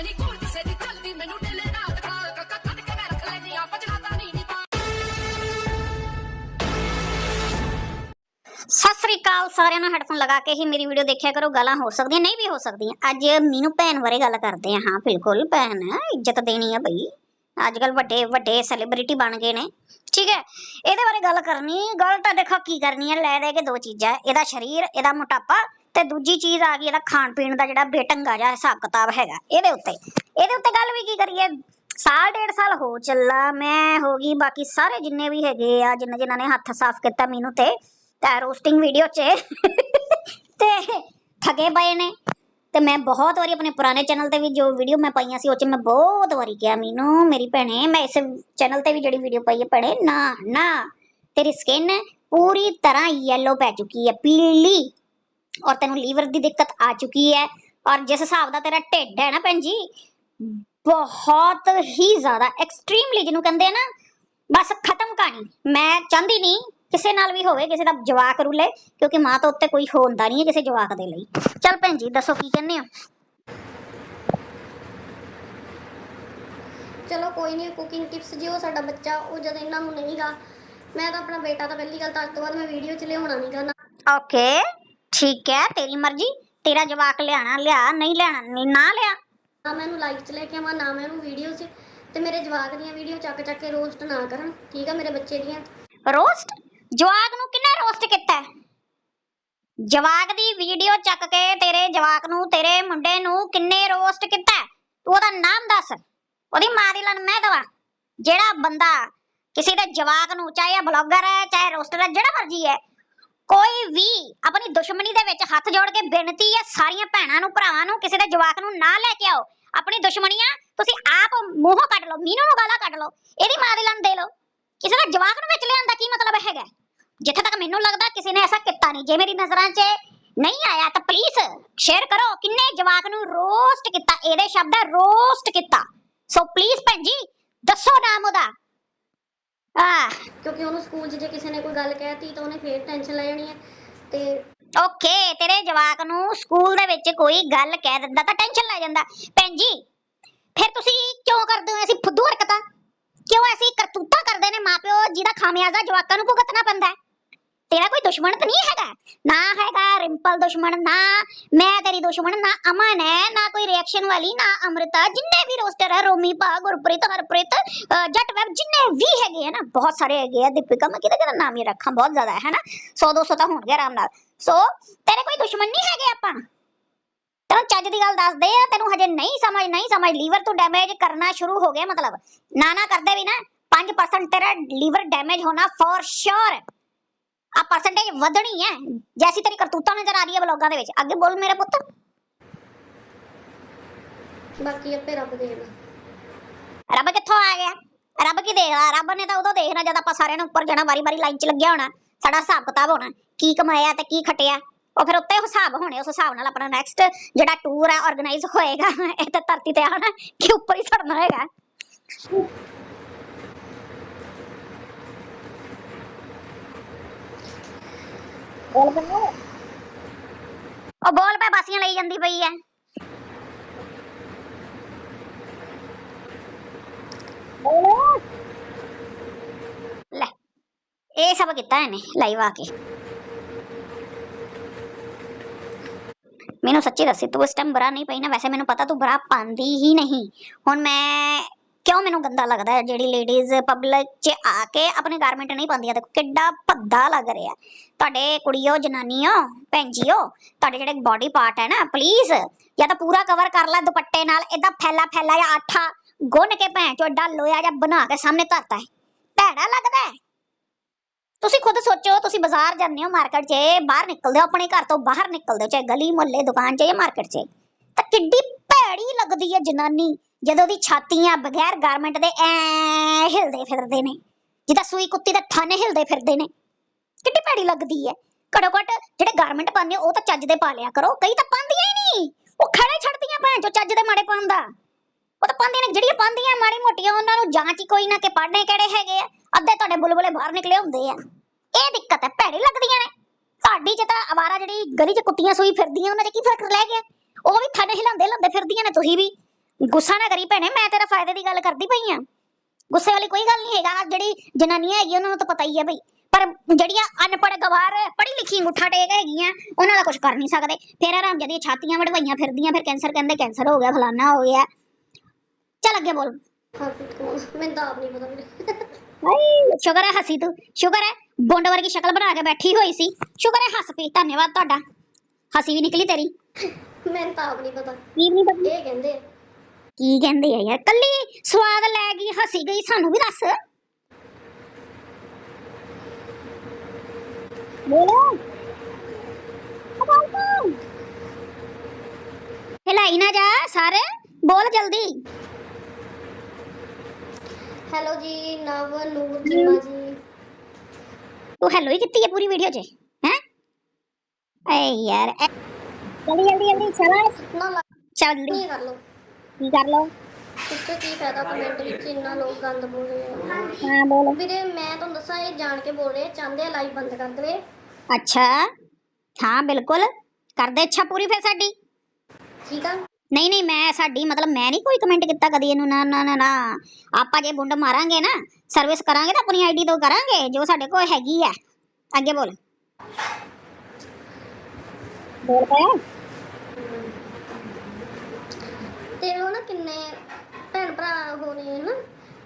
ਮੈਂ ਨਹੀਂ ਕੋਲ ਕਿਸੇ ਦੀ ਚੱਲਦੀ ਮੈਨੂੰ ਢਿੱਲੇ ਰਾਤ ਖਾਲ ਕੱਕਾ ਕੱਢ ਕੇ ਮੈਂ ਰੱਖ ਲੈਨੀ ਆ ਪਜਣਾ ਨਹੀਂ ਨੀ ਸਤਿ ਸ੍ਰੀ ਅਕਾਲ, ਸਾਰਿਆਂ ਨੂੰ ਹੈਡਫੋਨ ਲਗਾ ਕੇ ਹੀ ਮੇਰੀ ਵੀਡੀਓ ਦੇਖਿਆ ਕਰੋ, ਗਾਲਾਂ ਹੋ ਸਕਦੀਆਂ, ਨਹੀਂ ਵੀ ਹੋ ਸਕਦੀਆਂ। ਅੱਜ ਮੀਨੂ ਭੈਣ ਬਾਰੇ ਗੱਲ ਕਰਦੇ ਆ ਹਾਂ, ਬਿਲਕੁਲ ਭੈਣ, ਇੱਜ਼ਤ ਦੇਣੀ ਆ ਬਈ। ਅੱਜ ਕੱਲ ਵੱਡੇ ਵੱਡੇ ਸੈਲੀਬ੍ਰਿਟੀ ਬਣ ਗਏ ਨੇ। ਠੀਕ ਹੈ, ਇਹਦੇ ਬਾਰੇ ਗੱਲ ਕਰਨੀ, ਗੱਲ ਤਾਂ ਦੇਖੋ ਕੀ ਕਰਨੀ ਹੈ ਲੈ ਦੇ ਕੇ ਦੋ ਚੀਜ਼ਾਂ। ਇਹਦਾ ਸਰੀਰ, ਇਹਦਾ ਮੋਟਾਪਾ ਤੇ ਦੂਜੀ ਚੀਜ਼ ਆ ਗਈ ਇਹਦਾ ਖਾਣ ਪੀਣ ਦਾ ਜਿਹੜਾ ਬੇਟੰਗਾ ਜਿਹਾ ਹਿਸਾਬ ਕਿਤਾਬ ਹੈਗਾ, ਇਹਦੇ ਉੱਤੇ। ਇਹਦੇ ਉੱਤੇ ਗੱਲ ਵੀ ਕੀ ਕਰੀਏ? ਸਾਲ, ਡੇਢ ਸਾਲ ਹੋ ਚੱਲਾ, ਮੈਂ ਹੋ ਗਈ, ਬਾਕੀ ਸਾਰੇ ਜਿੰਨੇ ਵੀ ਹੈਗੇ ਆ, ਜਿੰਨੇ ਜਿਨ੍ਹਾਂ ਨੇ ਹੱਥ ਸਾਫ਼ ਕੀਤਾ ਮੈਨੂੰ ਤੇ, ਤਾਂ ਰੋਸਟਿੰਗ ਵੀਡੀਓ 'ਚ, ਤੇ ਠਗੇ ਪਏ ਨੇ। ਤੇ ਮੈਂ ਬਹੁਤ ਵਾਰੀ ਆਪਣੇ ਪੁਰਾਣੇ ਚੈਨਲ ਤੇ ਵੀ ਜੋ ਵੀਡੀਓ ਮੈਂ ਪਾਈਆਂ ਸੀ, ਉਹ 'ਚ ਮੈਂ ਬਹੁਤ ਵਾਰੀ ਕਿਹਾ, ਮੈਨੂੰ, ਮੇਰੀ ਭੈਣੇ, ਮੈਂ ਇਸ ਚੈਨਲ ਤੇ ਵੀ ਜਿਹੜੀ ਵੀਡੀਓ ਪਾਈ ਹੈ, ਭੈਣੇ, ਨਾ ਨਾ, ਤੇਰੀ ਸਕਿਨ ਪੂਰੀ ਤਰ੍ਹਾਂ ਯੈਲੋ ਪੈ ਚੁੱਕੀ ਹੈ, ਪੀਲੀ। ਔਰ ਤੈਨੂੰ ਲੀਵਰ ਦੀ ਦਿੱਕਤ ਆ ਚੁੱਕੀ ਹੈ। ਔਰ ਜਿਸ ਹਿਸਾਬ ਦਾ ਤੇਰਾ ਢਿੱਡ ਹੈ ਨਾ ਭੈਣ ਜੀ ਬਹੁਤ ਹੀ ਜ਼ਿਆਦਾ ਐਕਸਟ੍ਰੀਮਲੀ ਜਿਹਨੂੰ ਕਹਿੰਦੇ ਆ ਨਾ ਬਸ ਖਤਮ ਕਹਾਣੀ। ਮੈਂ ਚਾਹੁੰਦੀ ਨਹੀਂ ਕਿਸੇ ਨਾਲ ਵੀ ਹੋਵੇ ਕਿਸੇ ਦਾ ਜਵਾਕ ਰੁਲੇ ਕਿਉਂਕਿ ਮਾਂ ਤੋਂ ਉੱਤੇ ਕੋਈ ਹੁੰਦਾ ਨਹੀਂ ਹੈ ਕਿਸੇ ਜਵਾਕ ਦੇ ਲਈ। ਚਲ ਭੈਣ ਜੀ ਦੱਸੋ ਕੀ ਕਹਿੰਦੇ ਹੋ? ਚਲੋ ਕੋਈ ਨਹੀਂ ਕੁਕਿੰਗ ਟਿਪਸ ਜੀ ਉਹ ਸਾਡਾ ਬੱਚਾ ਉਹ ਜਦ ਇਹਨਾਂ ਨੂੰ ਨਹੀਂਗਾ ਮੈਂ ਤਾਂ ਆਪਣਾ ਬੇਟਾ ਤਾਂ ਪਹਿਲੀ ਗੱਲ ਤਾਂ ਅੱਜ ਤੋਂ ਬਾਅਦ ਮੈਂ ਵੀਡੀਓ 'ਚ ਲਿਆਉਣਾ ਨਹੀਂਗਾ ਨਾ। ਓਕੇ ਠੀਕ ਹੈ ਤੇਰੀ ਮਰਜ਼ੀ। ਤੇਰਾ ਜਵਾਕ ਲਿਆਣਾ ਲਿਆ ਨਹੀਂ ਲਿਆਣਾ ਨਹੀਂ ਨਾ ਲਿਆ। ਨਾ ਮੈਂ ਇਹਨੂੰ ਲਾਈਵ 'ਚ ਲੈ ਕੇ ਆਵਾਂ ਨਾ ਮੈਂ ਇਹਨੂੰ ਵੀਡੀਓ 'ਚ। ਤੇ ਮੇਰੇ ਜਵਾਕ ਦੀਆਂ ਵੀਡੀਓ ਚੱਕ ਚੱਕ ਕੇ ਰੋਸਟ ਨਾ ਕਰਨ। ਠੀਕ ਆ ਮੇਰੇ ਬੱਚੇ ਦੀਆਂ। ਰੋਸਟ ਜਵਾਕ ਨੂੰ ਕਿੰਨੇ ਰੋਸਟ ਕੀਤਾ? ਜਵਾਕ ਦੀ ਵੀਡੀਓ ਚੱਕ ਕੇ ਤੇਰੇ ਜਵਾਕ ਨੂੰ ਤੇਰੇ ਮੁੰਡੇ ਨੂੰ ਕਿੰਨੇ ਰੋਸਟ ਕੀਤਾ? ਤੂੰ ਉਹਦਾ ਨਾਮ ਦੱਸ। ਉਹਦੀ ਮਾਂ ਦੀ ਲਨ ਮੈਂ ਦਵਾ। ਜਿਹੜਾ ਬੰਦਾ ਕਿਸੇ ਦੇ ਜਵਾਕ ਨੂੰ ਚਾਹੇ ਬਲੌਗਰ ਹੈ ਚਾਹੇ ਰੋਸਟਰ ਹੈ ਜਿਹੜਾ ਮਰਜ਼ੀ ਹੈ ਕੋਈ ਵੀ ਆਪਣੀ ਦੁਸ਼ਮਣੀ ਦੇ ਵਿੱਚ ਹੱਥ ਜੋੜ ਕੇ ਬੇਨਤੀ ਹੈ ਸਾਰੀਆਂ ਭੈਣਾਂ ਨੂੰ, ਭਰਾਵਾਂ ਨੂੰ, ਕਿਸੇ ਦੇ ਜਵਾਕ ਨੂੰ ਨਾ ਲੈ ਕੇ ਆਓ। ਆਪਣੀ ਦੁਸ਼ਮਣੀਆਂ ਤੁਸੀਂ ਆਪ ਮੂੰਹੋਂ ਕੱਢ ਲਓ ਮੀਨੂ ਨੂੰ ਗਾਲਾਂ ਕੱਢ ਲਓ, ਇਹਦੀ ਮਾਂ ਦੀ ਲਨ ਦੇ ਲਓ। ਕਿਸੇ ਦਾ ਜਵਾਕ ਨੂੰ ਵਿੱਚ ਲਿਆਉਣ ਦਾ ਕੀ ਮਤਲਬ ਹੈਗਾ? ਜਿੱਥੇ ਤੱਕ ਮੈਨੂੰ ਲੱਗਦਾ ਕਿਸੇ ਨੇ ਐਸਾ ਕੀਤਾ ਨਹੀਂ। ਜੇ ਮੇਰੀ ਨਜ਼ਰਾਂ 'ਚ ਨਹੀਂ ਆਇਆ ਤਾਂ ਪਲੀਜ਼ ਸ਼ੇਅਰ ਕਰੋ ਕਿੰਨੇ ਜਵਾਕ ਨੂੰ ਰੋਸਟ ਕੀਤਾ, ਇਹਦੇ ਸ਼ਬਦ ਰੋਸਟ ਕੀਤਾ। ਸੋ ਪਲੀਜ਼ ਭੈਣ ਜੀ, ਦੱਸੋ ਨਾਮ ਉਹਦਾ। ਆ ਕਿਉਂਕਿ ਉਹਨੂੰ ਸਕੂਲ 'ਚ ਜੇ ਕਿਸੇ ਨੇ ਕੋਈ ਗੱਲ ਕਹਿਤੀ ਤਾਂ ਉਹਨੇ ਫੇਰ ਟੈਨਸ਼ਨ ਲੈ ਜਾਣੀ ਹੈ ਤੇ ਓਕੇ ਤੇਰੇ ਜਵਾਕ ਨੂੰ ਸਕੂਲ ਦੇ ਵਿੱਚ ਕੋਈ ਗੱਲ ਕਹਿ ਦਿੰਦਾ ਤਾਂ ਟੈਨਸ਼ਨ ਲੈ ਜਾਂਦਾ। ਭੈਣ ਜੀ ਫਿਰ ਤੁਸੀਂ ਕਿਉਂ ਕਰਦੇ ਹੋ ਐਸੀ ਫੁੱਦੂ ਹਰਕਤਾਂ। ਕਿਉਂ ਐਸੀ ਕਰਤੂਤਾਂ ਕਰਦੇ ਨੇ ਮਾਪਿਓ ਜਿਹਦਾ ਖਾਮਿਆਜ਼ਾ ਜਵਾਕਾਂ ਨੂੰ ਭੁਗਤਣਾ ਪੈਂਦਾ ਹੈ? ਤੇਰਾ ਕੋਈ ਦੁਸ਼ਮਣ ਤਾਂ ਨਹੀਂ ਹੈਗਾ? ਨਾ ਹੈਗਾ ਰਿੰਪਲ ਦੁਸ਼ਮਣ, ਨਾ ਮੈਂ ਤੇਰੀ ਦੁਸ਼ਮਣ, ਨਾ ਅਮਨ ਹੈ, ਨਾ ਕੋਈ ਰਿਐਕਸ਼ਨ ਵਾਲੀ, ਨਾ ਅਮ੍ਰਿਤਾ, ਜਿੰਨੇ ਵੀ ਰੋਸਟਰ ਹੈ, ਰੋਮੀ ਭਾ ਗੁਰਪ੍ਰੀਤ, ਹਰਪ੍ਰੀਤ ਜੱਟ ਵੈਬ, ਜਿੰਨੇ ਵੀ ਹੈਗੇ ਹੈ ਬਹੁਤ ਸਾਰੇ ਹੈਗੇ ਆ, ਦੀਪਿਕਾ, ਮੈਂ ਕਿਹਦਾ ਕਿਹਦਾ ਨਾਮ ਹੀ ਰੱਖਾਂ, ਬਹੁਤ ਜ਼ਿਆਦਾ ਹੈ ਨਾ 100 200 ਤਾਂ ਹੋਣਗੇ ਆਰਾਮ ਨਾਲ। ਸੋ, ਤੇਰੇ ਕੋਈ ਦੁਸ਼ਮਣ ਨਹੀਂ ਹੈਗੇ ਆਪਾਂ? ਤੈਨੂੰ ਚੱਜ ਦੀ ਗੱਲ ਦੱਸਦੇ ਆ, ਤੈਨੂੰ ਹਜੇ ਨਹੀਂ ਸਮਝ ਨਹੀਂ ਸਮਝ, ਲੀਵਰ ਤੋਂ ਡੈਮੇਜ ਕਰਨਾ ਸ਼ੁਰੂ ਹੋ ਗਿਆ ਮਤਲਬ। ਨਾ ਨਾ ਕਰਦੇ ਵੀ ਨਾ 5% ਤੇਰਾ ਲੀਵਰ ਡੈਮੇਜ ਹੋਣਾ ਫੋਰ ਸ਼ੋਰ ਆ ਪਰਸੈਂਟੇਜ ਵਧਣੀ ਹੈ ਜੈਸੀ ਤੇਰੀ ਕਰਤੂਤਾਂ ਨਜ਼ਰ ਆ ਰਹੀ ਹੈ ਬਲੌਗਾਂ ਦੇ ਵਿੱਚ। ਅੱਗੇ ਬੋਲ ਮੇਰੇ ਪੁੱਤ। ਬਾਕੀ ਆਪੇ ਰੱਬ ਦੇਗਾ ਰੱਬ ਕਿੱਥੋਂ ਆ ਗਿਆ? ਰੱਬ ਕੀ ਦੇਖਦਾ ਰੱਬ ਨੇ ਤਾਂ ਉਦੋਂ ਦੇਖਣਾ ਜਦ ਆਪਾਂ ਸਾਰਿਆਂ ਨੂੰ ਉੱਪਰ ਜਾਣਾ ਵਾਰੀ-ਵਾਰੀ ਲਾਈਨ 'ਚ ਲੱਗਿਆ ਹੋਣਾ। ਸਾਡਾ ਹਿਸਾਬ ਕਿਤਾਬ ਹੋਣਾ ਕੀ ਕਮਾਇਆ ਤੇ ਕੀ ਖਟਿਆ। ਉਹ ਫਿਰ ਉੱਤੇ ਹਿਸਾਬ ਹੋਣੇ ਉਸ ਹਿਸਾਬ ਨਾਲ ਆਪਣਾ ਨੈਕਸਟ ਜਿਹੜਾ ਟੂਰ ਹੈ ਆਰਗੇਨਾਈਜ਼ ਹੋਏਗਾ ਇਹ ਤਾਂ ਧਰਤੀ ਤੇ ਆਣਾ ਕਿ ਉੱਪਰ ਹੀ ਸੜਨਾ ਹੈਗਾ ਉਹ ਬੋਲ ਪੈ ਬਾਸੀਆਂ ਲਈ ਜਾਂਦੀ ਪਈ ਐ ਲੈ ਇਹ ਸਭ ਕੀਤਾ ਇਹਨੇ ਲਾਈਵ ਆ ਕੇ ਮੈਨੂੰ ਸੱਚੀ ਦੱਸੀ ਤੂੰ ਇਸ ਟਾਈਮ ਬੁਰਾ ਨਹੀਂ ਪਈ ਨਾ ਵੈਸੇ ਮੈਨੂੰ ਪਤਾ ਤੂੰ ਬੁਰਾ ਪਾਉਂਦੀ ਹੀ ਨਹੀਂ ਹੁਣ ਮੈਂ ਕਿਉਂ ਮੈਨੂੰ ਗੰਦਾ ਲੱਗਦਾ ਹੈ? ਜਿਹੜੀ ਲੇਡੀਜ਼ ਪਬਲਿਕ 'ਚ ਆ ਕੇ ਆਪਣੇ ਗਾਰਮੈਂਟ ਨਹੀਂ ਪਾਉਂਦੀਆਂ? ਦੇਖੋ ਕਿੱਡਾ ਭੱਦਾ ਲੱਗ ਰਿਹਾ ਤੁਹਾਡੇ ਕੁੜੀਓ, ਜਨਾਨੀਓ ਭੈਣ ਤੁਹਾਡੇ ਜਿਹੜੇ ਬਾਡੀ ਪਾਰਟ ਹੈ ਨਾ ਪਲੀਜ਼ ਜਾਂ ਤਾਂ ਪੂਰਾ ਕਵਰ ਕਰ ਲੈ ਦੁਪੱਟੇ ਨਾਲ ਇਦਾਂ ਫੈਲਾ ਫੈਲਾ ਜਾਂ ਆਠਾ ਗੁੰਨ ਕੇ ਭੈਣ ਚੋ ਏਡਾ ਲੋਇਆ ਜਾਂ ਬਣਾ ਕੇ ਸਾਹਮਣੇ ਧਰਤਾ ਹੈ। ਭੈੜਾ ਲੱਗਦਾ ਹੈ। ਤੁਸੀਂ ਖੁਦ ਸੋਚੋ, ਤੁਸੀਂ ਬਾਜ਼ਾਰ ਜਾਂਦੇ ਹੋ ਮਾਰਕੀਟ 'ਚ, ਬਾਹਰ ਨਿਕਲਦੇ ਹੋ, ਆਪਣੇ ਘਰ ਤੋਂ ਬਾਹਰ ਨਿਕਲਦੇ ਹੋ, ਚਾਹੇ ਗਲੀ ਮੁਹੱਲੇ, ਦੁਕਾਨ 'ਚ ਜਾਂ ਮਾਰਕੀਟ 'ਚ। ਤਾਂ ਕਿੱਡੀ ਭੈੜੀ ਲੱਗਦੀ ਹੈ ਜਨਾਨੀ। ਜਦੋਂ ਦੀ ਛਾਤੀਆਂ ਬਗੈਰ ਗਾਰਮੈਂਟ ਦੇ ਐ ਹਿਲਦੇ ਫਿਰਦੇ ਨੇ ਜਿੱਦਾਂ ਸੂਈ ਕੁੱਤੀ ਦੇ ਥਣ ਹਿਲਦੇ ਫਿਰਦੇ ਨੇ, ਕਿੱਡੀ ਭੈੜੀ ਲੱਗਦੀ ਹੈ ਘੜੋ ਘੱਟ ਜਿਹੜੇ ਗਾਰਮੈਂਟ ਪਾਉਂਦੇ ਉਹ ਤਾਂ ਚੱਜ ਦੇ ਪਾ ਲਿਆ ਕਰੋ, ਕਈ ਤਾਂ ਪਾਉਂਦੀਆਂ ਹੀ ਨਹੀਂ। ਉਹ ਖੜੇ ਛੱਡਦੀਆਂ ਭੈਣ ਜੋ ਚੱਜ ਦੇ ਮਾੜੇ ਪਾਉਂਦਾ ਉਹ ਤਾਂ ਪਾਉਂਦੀਆਂ ਨੇ, ਜਿਹੜੀਆਂ ਪਾਉਂਦੀਆਂ ਮਾੜੀ ਮੋਟੀਆਂ, ਉਹਨਾਂ ਨੂੰ ਜਾਂਚ ਹੀ ਕੋਈ ਨਾ ਕਿ ਪੜਨੇ ਕਿਹੜੇ ਹੈਗੇ ਆ। ਅੱਧੇ ਤੁਹਾਡੇ ਬੁਲਬੁਲੇ ਬਾਹਰ ਨਿਕਲੇ ਹੁੰਦੇ ਆ। ਇਹ ਦਿੱਕਤ ਹੈ ਭੈੜੀ ਲੱਗਦੀਆਂ ਨੇ। ਸਾਡੀ ਚ ਤਾਂ ਆਵਾਰਾ ਜਿਹੜੀ ਗਲੀ ਚ ਕੁੱਤੀਆਂ ਸੂਈ ਫਿਰਦੀਆਂ, ਉਹਨਾਂ 'ਚ ਕੀ ਫ਼ਰਕ ਰਹਿ ਗਿਆ? ਉਹ ਵੀ ਥਣ ਹਿਲਾਉਂਦੇ ਹਿਲਾਉਂਦੇ ਫਿਰਦੀਆਂ ਨੇ, ਤੁਸੀਂ ਵੀ। ਗੁੱਸਾ ਨਾ ਕਰੀ ਭੈਣੇ ਮੈਂ ਤੇਰਾ ਫਾਇਦੇ ਦੀ ਗੱਲ ਕਰਦੀ ਪਈ ਆ। ਗੁੱਸੇ ਵਾਲੀ ਕੋਈ ਗੱਲ ਨਹੀਂ ਹੈਗਾ ਜਿਹੜੀ ਜਨਾਨੀਆਂ ਹੈਗੀਆਂ ਉਹਨਾਂ ਨੂੰ ਤਾਂ ਪਤਾ ਹੀ ਹੈ ਬਈ। ਪਰ ਜਿਹੜੀਆਂ ਅਨਪੜ੍ਹ ਗਵਾਰ ਪੜ੍ਹੀ ਲਿਖੀ ਅੰਗੂਠਾ ਟੇਕ ਹੈਗੀਆਂ ਉਹਨਾਂ ਦਾ ਕੁਝ ਕਰ ਨਹੀਂ ਸਕਦੇ। ਫਿਰ ਆਰਾਮ ਜਦੀ ਛਾਤੀਆਂ ਵੜਵਾਈਆਂ ਫਿਰਦੀਆਂ ਫਿਰ ਕੈਂਸਰ ਕਹਿੰਦੇ ਕੈਂਸਰ ਹੋ ਗਿਆ ਫਲਾਨਾ ਹੋ ਗਿਆ। ਚੱਲ ਅੱਗੇ ਬੋਲ। ਮੈਨੂੰ ਤਾਂ ਆਪ ਨਹੀਂ ਪਤਾ ਹਾਏ ਸ਼ੁਕਰ ਹੈ ਹਸੀ ਤੂੰ। ਸ਼ੁਕਰ ਹੈ ਬੁੰਡ ਵਰਗੀ ਸ਼ਕਲ ਬਣਾ ਕੇ ਬੈਠੀ ਹੋਈ ਸੀ। ਸ਼ੁਕਰ ਹੈ ਹੱਸ ਪਈ। ਧੰਨਵਾਦ ਤੁਹਾਡਾ। ਹਸੀ ਵੀ ਨਿਕਲੀ ਤੇਰੀ। ਮੈਨੂੰ ਤਾਂ ਆਪ ਨਹੀਂ ਪਤਾ। ਕੀ ਨਹੀਂ ਪਤਾ? ਇਹ ਕਹਿੰਦੇ। ਕੀ ਕਹਿੰਦੇ ਆ ਯਾਰ? ਕੱਲੀ ਸਵਾਦ ਲੈ ਗਈ ਹਸੀ ਗਈ ਸਾਨੂੰ ਵੀ ਦੱਸ। ਬੋਲੋ। ਹਿਲਾਈ ਨਾ ਜਾ ਸਾਰੇ। ਬੋਲ ਜਲਦੀ। ਹੈਲੋ ਜੀ ਨਵ ਨੂਰ ਚੀਮਾ ਜੀ। ਤੂੰ ਹੈਲੋ ਹੀ ਕੀਤੀ ਹੈ ਪੂਰੀ ਵੀਡੀਓ 'ਚ ਹੈ? ਏ ਯਾਰ ਐ- ਜਲਦੀ ਜਲਦੀ ਜਲਦੀ ਚਲਾ। ਨਾ ਲਾ ਚੱਲ ਜਲਦੀ। ਨਹੀਂ ਕਰ ਲੋ ਕੀ ਕਰ ਲੋ ਇਸ ਤੋਂ ਕੀ ਫਾਇਦਾ ਕਮੈਂਟ ਵਿੱਚ ਇੰਨਾ ਲੋਕ ਗੰਦ ਬੋਲ ਰਹੇ ਆ? ਹਾਂ ਬੋਲ। ਵੀਰੇ ਮੈਂ ਤੁਹਾਨੂੰ ਦੱਸਾਂ ਇਹ ਜਾਣ ਕੇ ਬੋਲ ਰਹੇ ਆ, ਚਾਹੁੰਦੇ ਆ ਲਾਈਵ ਬੰਦ ਕਰ ਦੇਵੇ। ਅੱਛਾ। ਹਾਂ ਬਿਲਕੁਲ। ਕਰਦੇ ਇੱਛਾ ਪੂਰੀ ਫਿਰ ਸਾਡੀ। ਠੀਕ ਆ। ਨਹੀਂ ਨਹੀਂ ਮੈਂ ਸਾਡੀ ਮਤਲਬ ਮੈਂ ਨਹੀਂ ਕੋਈ ਕਮੈਂਟ ਕੀਤਾ ਕਦੀ ਇਹਨੂੰ ਨਾ ਨਾ ਨਾ ਨਾ। ਆਪਾਂ ਜੇ ਬੁੰਡ ਮਾਰਾਂਗੇ ਨਾ ਸਰਵਿਸ ਕਰਾਂਗੇ ਤਾਂ ਆਪਣੀ ਆਈਡੀ ਤੋਂ ਕਰਾਂਗੇ ਜੋ ਸਾਡੇ ਕੋਲ ਹੈਗੀ ਆ। ਅੱਗੇ ਬੋਲ। ਬੋਲ ਪਿਆ ਤੇ ਉਹ ਨਾ ਕਿੰਨੇ ਭੈਣ ਭਰਾ ਹੋਣੇ ਨਾ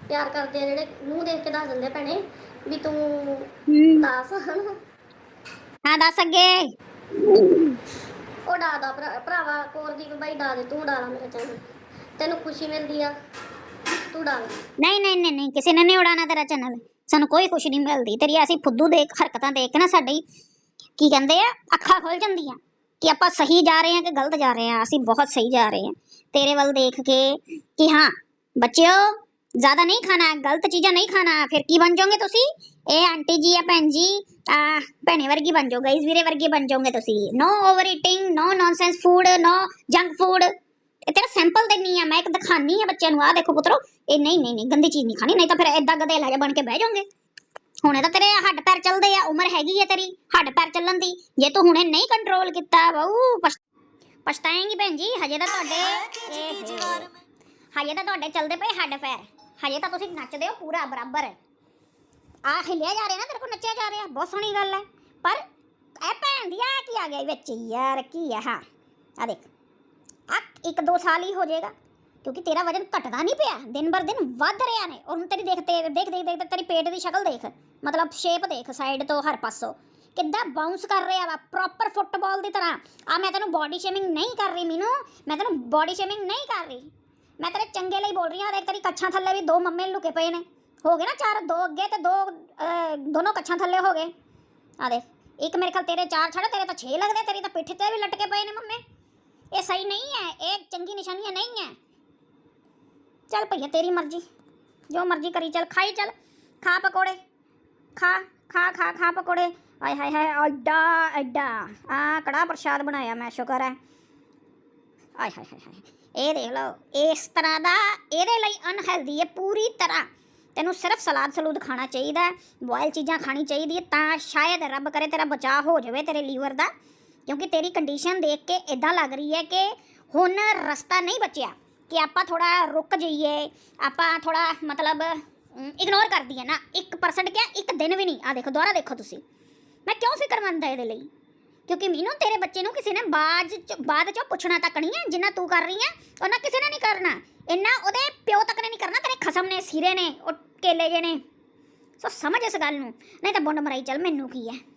ਪਿਆਰ ਕਰਦੇ ਆ ਜਿਹੜੇ ਮੂੰਹ ਦੇਖ ਕੇ ਦੱਸ ਦਿੰਦੇ ਆ ਭੈਣੇ ਵੀ ਤੂੰ ਹੂੰ। ਦੱਸ ਹਨ। ਹਾਂ ਦੱਸ ਅੱਗੇ। ਉਹ ਡਾਦਾ ਭਰਾਵਾ ਕੋਰ ਦੀ ਬਾਈ ਡਾ ਦੇ ਤੂੰ ਡਾਲਾ ਮੇਰਾ ਚੈਨਲ ਤੈਨੂੰ ਖੁਸ਼ੀ ਮਿਲਦੀ ਆ ਤੂੰ ਡਾਲ ਨਹੀਂ ਨਹੀਂ ਨਹੀਂ ਨਹੀਂ ਕਿਸੇ ਨੇ ਨਹੀਂ ਉਡਾਣਾ ਤੇਰਾ ਚੈਨਲ। ਸਾਨੂੰ ਕੋਈ ਖੁਸ਼ੀ ਨਹੀਂ ਮਿਲਦੀ। ਤੇਰੀ ਅਸੀਂ ਫੁੱਦੂ ਦੇਖ ਹਰਕਤਾਂ ਦੇਖ ਕੇ ਨਾ ਸਾਡੀ ਕੀ ਕਹਿੰਦੇ ਆ ਅੱਖਾਂ ਖੁੱਲ ਜਾਂਦੀਆਂ। ਕਿ ਆਪਾਂ ਸਹੀ ਜਾ ਰਹੇ ਹਾਂ ਕਿ ਗਲਤ ਜਾ ਰਹੇ ਹਾਂ? ਅਸੀਂ ਬਹੁਤ ਸਹੀ ਜਾ ਰਹੇ ਹਾਂ। ਤੇਰੇ ਵੱਲ ਦੇਖ ਕੇ ਕਿ ਹਾਂ, ਬੱਚਿਓ, ਜ਼ਿਆਦਾ ਨਹੀਂ ਖਾਣਾ, ਗਲਤ ਚੀਜ਼ਾਂ ਨਹੀਂ ਖਾਣਾ, ਫਿਰ ਕੀ ਬਣ ਜਾਓਗੇ ਤੁਸੀਂ? ਇਹ ਆਂਟੀ ਜੀ ਆ ਭੈਣ ਜੀ, ਆ ਭੈਣੇ ਵਰਗੀ ਬਣ ਜਾਓਗੇ, ਇਸ ਵੀਰੇ ਵਰਗੀ ਬਣ ਜਾਓਗੇ ਤੁਸੀਂ। No over eating no nonsense food no junk food ਇਹ ਤੇਰਾ ਸੈਂਪਲ ਨਹੀਂ ਆ, ਮੈਂ ਇੱਕ ਦਿਖਾਨੀ ਆ ਬੱਚਿਆਂ ਨੂੰ ਆ ਦੇਖੋ ਪੁੱਤਰੋ। ਇਹ ਨਹੀਂ ਨਹੀਂ ਨਹੀਂ, ਗੰਦੀ ਚੀਜ਼ ਨਹੀਂ ਖਾਣੀ, ਨਹੀਂ ਤਾਂ ਫਿਰ ਏਦਾਂ ਗਧੇਲਾ ਜਿਹਾ ਬਣ ਕੇ ਬਹਿ ਜਾਓਗੇ। ਹੁਣੇ ਤਾਂ ਤੇਰੇ ਹੱਡ ਪੈਰ ਚੱਲਦੇ ਆ, ਉਮਰ ਹੈਗੀ ਹੈ ਤੇਰੀ, ਹੱਡ ਪੈਰ ਚੱਲਣ ਦੀ। ਜੇ ਤੂੰ ਹੁਣੇ ਨਹੀਂ ਕੰਟਰੋਲ ਕੀਤਾ ਬਹੂ ਪਛ- ਪਛਤਾਏਂਗੀ ਭੈਣ ਜੀ ਹਜੇ ਤਾਂ ਤੁਹਾਡੇ ਹਜੇ ਤਾਂ ਤੁਹਾਡੇ ਚੱਲਦੇ ਪਏ ਹੱਡ ਪੈਰ। ਹਜੇ ਤਾਂ ਤੁਸੀਂ ਨੱਚਦੇ ਹੋ ਪੂਰਾ ਬਰਾਬਰ। ਆ ਹਿੱਲਿਆ ਜਾ ਰਿਹਾ ਨਾ, ਤੇਰੇ ਕੋਲ ਨੱਚਿਆ ਜਾ ਰਿਹਾ, ਬਹੁਤ ਸੋਹਣੀ ਗੱਲ ਹੈ ਪਰ ਇਹ ਭੈਣ ਦੀ ਆ ਕੀ ਆ ਗਿਆ ਵਿੱਚ, ਯਾਰ ਕੀ ਆ, ਹਾਂ। ਆ ਦੇਖ। ਆ ਇੱਕ ਦੋ ਸਾਲ ਹੀ ਹੋ ਜਾਏਗਾ। ਕਿਉਂਕਿ ਤੇਰਾ ਵਜਨ ਘਟਦਾ ਨਹੀਂ ਪਿਆ, ਦਿਨ ਬਰ ਦਿਨ ਵੱਧ ਰਿਹਾ ਨੇ। ਔਰ ਹੁਣ ਤੇਰੀ ਦੇਖਤੇ ਦੇਖ ਦੇਖ ਦੇਖ, ਤੇਰੀ ਪੇਟ ਦੀ ਸ਼ਕਲ ਦੇਖ, ਮਤਲਬ ਸ਼ੇਪ ਦੇਖ ਸਾਈਡ ਤੋਂ ਹਰ ਪਾਸੋਂ। ਕਿੱਦਾਂ ਬਾਉਂਸ ਕਰ ਰਿਹਾ ਵਾ ਪ੍ਰੋਪਰ ਫੁੱਟਬਾਲ ਦੀ ਤਰ੍ਹਾਂ। ਆ ਮੈਂ ਤੈਨੂੰ ਬਾਡੀ ਸ਼ੇਮਿੰਗ ਨਹੀਂ ਕਰ ਰਹੀ ਮੀਨੂ, ਮੈਂ ਤੈਨੂੰ ਬਾਡੀ ਸ਼ੇਮਿੰਗ ਨਹੀਂ ਕਰ ਰਹੀ। ਮੈਂ ਤੇਰੇ ਚੰਗੇ ਲਈ ਬੋਲ ਰਹੀ ਹਾਂ, ਦੇਖ ਤੇਰੀ ਕੱਛਾਂ ਥੱਲੇ ਵੀ ਦੋ ਮੰਮੇ ਲੁਕੇ ਪਏ ਨੇ। ਹੋ ਗਏ ਨਾ ਚਾਰ, ਦੋ ਅੱਗੇ ਤੇ ਦੋ ਦੋਨੋਂ ਕੱਛਾਂ ਥੱਲੇ ਹੋ ਗਏ। ਆ ਦੇਖ, ਇੱਕ ਮੇਰੇ ਖਿਆਲ ਤੇਰੇ ਚਾਰ ਛੱਡ, ਤੇਰੇ ਤਾਂ 6 ਲੱਗਦੇ ਤੇਰੀ ਤਾਂ ਪਿੱਠ ਤੇ ਵੀ ਲਟਕੇ ਪਏ ਨੇ ਮੰਮੇ। ਇਹ ਸਹੀ ਨਹੀਂ ਹੈ, ਇਹ ਚੰਗੀ ਨਿਸ਼ਾਨੀਆਂ ਨਹੀਂ ਹੈ। ਚੱਲ ਭਈਆ, ਤੇਰੀ ਮਰਜ਼ੀ। ਜੋ ਮਰਜ਼ੀ ਕਰੀ ਚੱਲ, ਖਾਈ ਚੱਲ। ਖਾ ਪਕੌੜੇ। ਖਾ ਖਾ ਖਾ ਖਾ ਪਕੌੜੇ। ਆਏ ਹਾਏ ਹਾਏ ਐਡਾ ਐਡਾ ਆ ਕੜਾ ਪ੍ਰਸ਼ਾਦ ਬਣਾਇਆ ਮੈਂ, ਸ਼ੁਕਰ ਹੈ ਆਏ ਹਾਏ ਹਾਏ ਇਹ ਦੇਖ ਲਓ, ਇਸ ਤਰ੍ਹਾਂ ਦਾ, ਇਹਦੇ ਲਈ ਅਨਹੈਲਦੀ ਹੈ ਪੂਰੀ ਤਰ੍ਹਾਂ। ਤੈਨੂੰ ਸਿਰਫ ਸਲਾਦ ਸਲੂਦ ਖਾਣਾ ਚਾਹੀਦਾ ਬੋਇਲ ਚੀਜ਼ਾਂ ਖਾਣੀ ਚਾਹੀਦੀ ਹੈ ਤਾਂ ਸ਼ਾਇਦ ਰੱਬ ਕਰੇ ਤੇਰਾ ਬਚਾਅ ਹੋ ਜਾਵੇ ਤੇਰੇ ਲੀਵਰ ਦਾ, ਕਿਉਂਕਿ ਤੇਰੀ ਕੰਡੀਸ਼ਨ ਦੇਖ ਕੇ ਇਦਾਂ ਲੱਗ ਰਹੀ ਹੈ ਕਿ ਹੁਣ ਰਸਤਾ ਨਹੀਂ ਬਚਿਆ। ਕਿ ਆਪਾਂ ਥੋੜਾ ਰੁਕ ਜਾਈਏ, ਆਪਾਂ ਥੋੜਾ ਮਤਲਬ ਇਗਨੋਰ ਕਰ ਦਈਏ ਨਾ। 1% ਕਿਆ, ਇੱਕ ਦਿਨ ਵੀ ਨਹੀਂ। ਆ ਦੇਖੋ, ਦੁਬਾਰਾ ਦੇਖੋ ਤੁਸੀਂ। ਮੈਂ ਕਿਉਂ ਫਿਕਰਮੰਦ ਹਾਂ ਇਹਦੇ ਲਈ? ਕਿਉਂਕਿ ਮੀਨੂ, ਤੇਰੇ ਬੱਚੇ ਨੂੰ ਕਿਸੇ ਨੇ ਬਾਜ ਚ- ਬਾਅਦ ਚੋਂ ਪੁੱਛਣਾ ਤੱਕ ਨਹੀਂ ਹੈ, ਜਿੰਨਾ ਤੂੰ ਕਰ ਰਹੀ ਹੈ ਉਹਨਾਂ ਕਿਸੇ ਨੇ ਨਹੀਂ ਕਰਨਾ। ਇੰਨਾ ਉਹਦੇ ਪਿਓ ਤੱਕ ਨੇ ਨਹੀਂ ਕਰਨਾ, ਤੇਰੇ ਖਸਮ ਨੇ, ਸਿਰੇ ਨੇ, ਉਹ ਕੇਲੇ ਜੇ ਨੇ। ਸੋ ਸਮਝ ਇਸ ਗੱਲ ਨੂੰ। ਨਹੀਂ ਤਾਂ ਬੁੰਡ ਮਰਾਈ ਚੱਲ, ਮੈਨੂੰ ਕੀ ਹੈ?